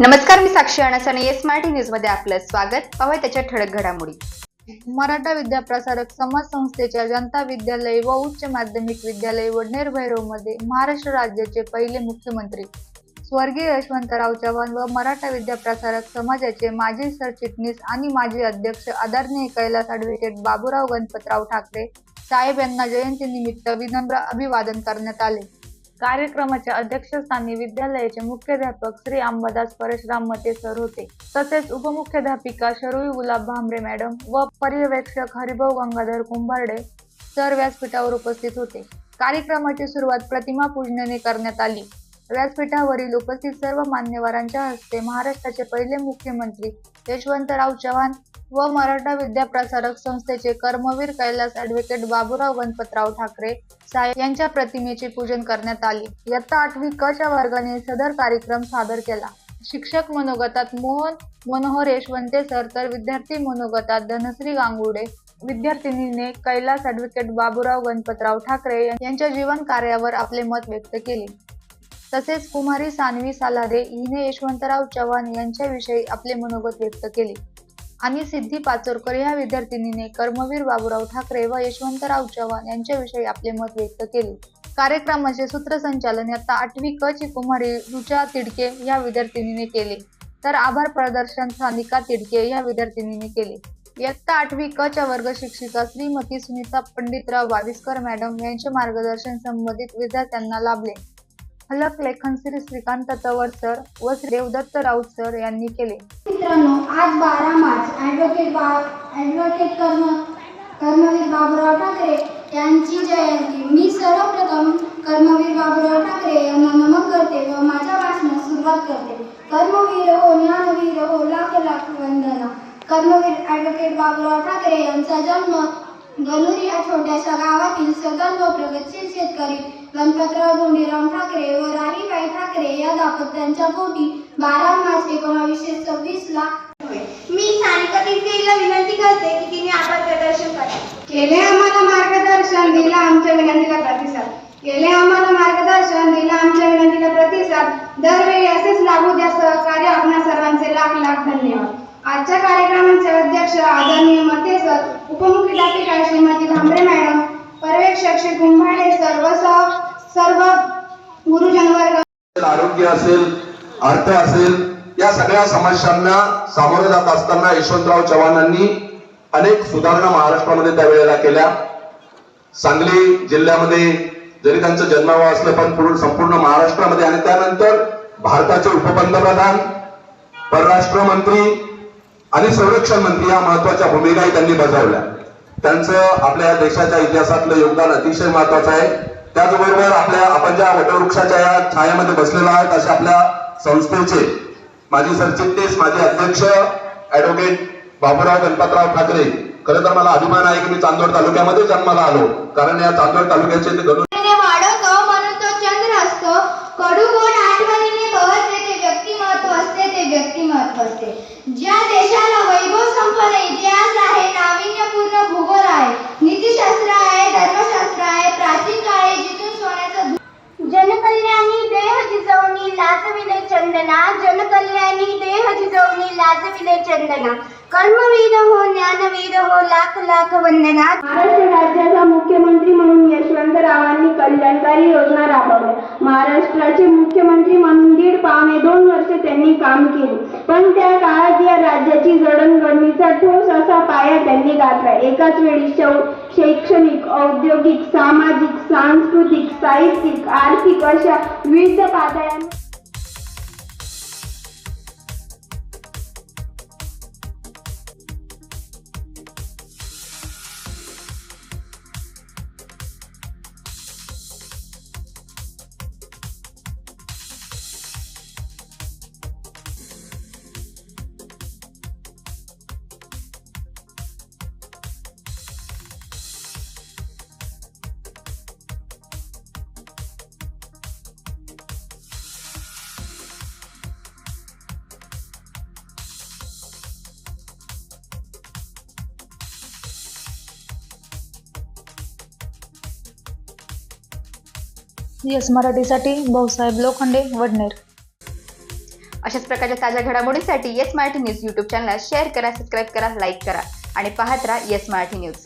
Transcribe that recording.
नमस्कार मी साक्षी अणस आणि एस मराठी न्यूजमध्ये आपलं स्वागत. पाहूया त्याच्या ठळक घडामोडी. मराठा विद्याप्रसारक समाज संस्थेच्या जनता विद्यालय व उच्च माध्यमिक विद्यालय वडनेर भैरवमध्ये महाराष्ट्र राज्याचे पहिले मुख्यमंत्री स्वर्गीय यशवंतराव चव्हाण व मराठा विद्याप्रसारक समाजाचे माजी सरचिटणीस आणि माजी अध्यक्ष आदरणीय कैलास ॲडव्होकेट बाबूराव गणपतराव ठाकरे साहेब यांना जयंतीनिमित्त विनम्र अभिवादन करण्यात आले. कार्यक्रमाच्या अध्यक्षस्थानी विद्यालयाचे मुख्याध्यापक श्री अंबादास परशुराम मते सर होते. तसेच उपमुख्याध्यापिका शरुई गुलाब भांबरे मॅडम व पर्यवेक्षक हरिभाऊ गंगाधर कुंभारडे सर व्यासपीठावर उपस्थित होते. कार्यक्रमाची सुरुवात प्रतिमा पूजनाने करण्यात आली. व्यासपीठावरील उपस्थित सर्व मान्यवरांच्या हस्ते महाराष्ट्राचे पहिले मुख्यमंत्री यशवंतराव चव्हाण व मराठा विद्याप्रसारक संस्थेचे कर्मवीर कैलास ॲडव्होकेट बाबूराव गणपतराव ठाकरे साहेब यांच्या प्रतिमेचे पूजन करण्यात आले. इयत्ता आठवी क च्या वर्गाने सदर कार्यक्रम सादर केला. शिक्षक मनोगतात मोहन मनोहर यशवंते सर तर विद्यार्थी मनोगतात धनश्री गांगुडे विद्यार्थिनीने कैलास ॲडव्होकेट बाबूराव गणपतराव ठाकरे यांच्या जीवन कार्यावर आपले मत व्यक्त केले. तसेच कुमारी सानवी सालारे हिने यशवंतराव चव्हाण यांच्याविषयी आपले मनोगत व्यक्त केले. आणि सिद्धी पाचोरकर या विद्यार्थिनीने कर्मवीर बाबूराव ठाकरे व यशवंतराव चव्हाण यांच्याविषयी आपले मत व्यक्त केले. कार्यक्रमाचे सूत्रसंचालन आता आठवी क ची कुमारी रुचा तिडके या विद्यार्थिनीने केले. तर आभार प्रदर्शन सानिका तिडके या विद्यार्थिनीने केले. इयत्ता आठवी क च्या वर्ग शिक्षिका श्रीमती सुनीता पंडितराव वाविस्कर मॅडम यांचे मार्गदर्शन संबंधित विद्यार्थ्यांना लाभले. फलक लेखन श्री श्रीकांत तवर सर व श्री देवदत्त राऊत सर यांनी केले. मित्रांनो आज बारा मार्च ॲडव्होकेट बा ॲडव्होकेट कर्म कर्मवीर बाबूराव ठाकरे यांची जयंती. मी सर्वप्रथम कर्मवीर बाबूराव ठाकरे यांना नमन करते व माझ्या भाषणास सुरुवात करते. कर्मवीर हो ज्ञानवीर हो लाख लाख वंदना. कर्मवीर ॲडव्होकेट बाबूराव ठाकरे यांचा जन्म गणुरी या छोट्याशा गावातील सदन व प्रगतशील शेतकरी गणपतराव धोंडीराम ठाकरे व राहीबाई ठाकरे या दाम्पत्यांच्या पोटी बारा मार्च एकोणावीसशे सव्वीस ला मी तिसरीला विनंती करते की तिने आभार प्रदर्शन करावे केले आम्हाला मार्गदर्शन दिला आमच्या विनंतीला प्रतिसाद. केले आम्हाला मार्गदर्शन दिला आमच्या विनंतीला प्रतिसाद दरवेळी असेच लागू द्या सहकार्य आपणा सर्वांचे लाख लाख धन्यवाद आजच्या कार्यक्रमाचे अध्यक्ष आदरणीय मते सर उपमुख्याध्यापिका श्रीमती भांबरे मॅडम पर्यवेक्षक श्री कुंभाडे सर्व सर्व गुरुजन वर्ग. आरोग्य असेल अर्थ असेल या सगळ्या समस्यांना सामोरे जात असताना यशवंतराव चव्हाणांनी अनेक सुधारणा महाराष्ट्रामध्ये त्यावेळेला केल्या. सांगली जिल्ह्यामध्ये जरी त्यांचं जन्मावं असलं पण पूर्ण संपूर्ण महाराष्ट्रामध्ये आणि त्यानंतर भारताचे उपपंतप्रधान परराष्ट्र मंत्री आणि संरक्षण मंत्री या महत्त्वाच्या भूमिकाही त्यांनी बजावल्या. त्यांचं आपल्या देशाच्या इतिहासातलं योगदान अतिशय महत्वाचं आहे. त्याचबरोबर आपल्या आपण ज्या वटवृक्षाच्या या छायामध्ये बसलेला आहोत अशा आपल्या संस्थेचे माजी सरचिटणीस माजी अध्यक्ष ऍडव्होकेट बाबूराव गणपतराव ठाकरे. खरं तर मला अभिमान आहे की मी चांदोड तालुक्यामध्ये जन्माला आलो. कारण या चांदोड तालुक्याचे ते चंदना कर्मवीर हो ज्ञानवीर हो लाख लाख वंदना महाराष्ट्र राज्याचा मुख्यमंत्री म्हणून यशवंतरावांनी कल्याणकारी योजना राबवल्या. महाराष्ट्राचे मुख्यमंत्री म्हणून दीड पावणे दोन वर्ष त्यांनी काम केले. पण त्या काळात या राज्याची जडणघडणीचा ठोस असा पाया त्यांनी गाठला. एकाच वेळी शैक्षणिक औद्योगिक सामाजिक सांस्कृतिक साहित्यिक आर्थिक अशा विविध पातळ्यांवर यस मराठीसाठी भाऊसाहेब लोखंडे वडनेर. अशाच प्रकारच्या ताज्या घडामोडीसाठी येस मराठी न्यूज यूट्यूब चॅनलला शेअर करा सबस्क्राईब करा लाईक करा आणि पाहत राहा येस मराठी न्यूज